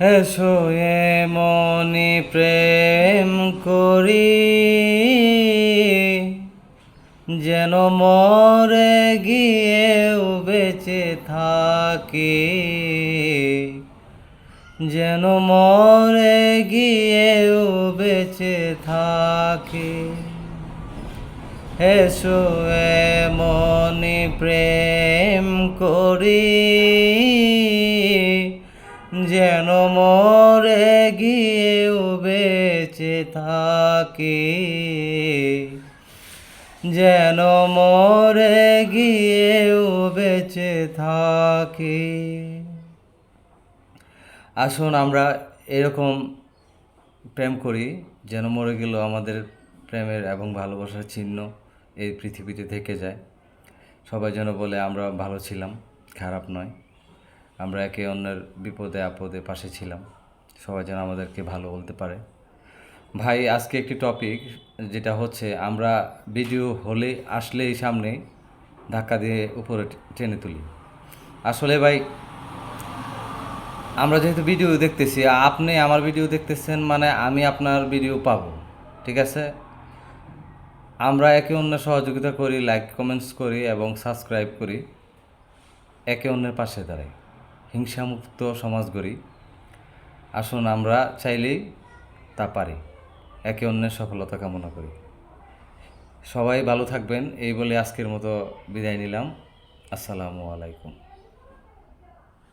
এসো মনি প্রেম করি, যেন মরে গিয়েও বেঁচে থাকি। যেন মরে গিয়েও বেঁচে থাকি। এসো মনি প্রেম করি যেন মরে গিয়েও বেঁচে থাকি। যেন মরে গিয়েও বেঁচে থাকি। আসুন আমরা এরকম প্রেম করি, যেন মরে গেলেও আমাদের প্রেমের এবং ভালোবাসার চিহ্ন এই পৃথিবীতে থেকে যায়। সবাই যেন বলে, আমরা ভালো ছিলাম, খারাপ নয়। আমরা একে অন্যের বিপদে আপদে পাশে ছিলাম। সবাই যেন আমাদেরকে ভালো বলতে পারে। ভাই, আজকে একটি টপিক যেটা হচ্ছে, আমরা ভিডিও হলে আসলেই সামনে ধাক্কা দিয়ে উপরে টেনে তুলি। আসলে ভাই, আমরা যেহেতু ভিডিও দেখতেছি, আপনি আমার ভিডিও দেখতেছেন মানে আমি আপনার ভিডিও পাবো, ঠিক আছে? আমরা একে অন্যের সহযোগিতা করি লাইক কমেন্টস করি এবং সাবস্ক্রাইব করি। একে অন্যের পাশে দাঁড়াই। হিংসামুক্ত সমাজ গড়ি। আসুন আমরা চাইলেই তা পারি, একে অন্যের সফলতা কামনা করি। সবাই ভালো থাকবেন, এই বলে আজকের মতো বিদায় নিলাম। আসসালামু আলাইকুম।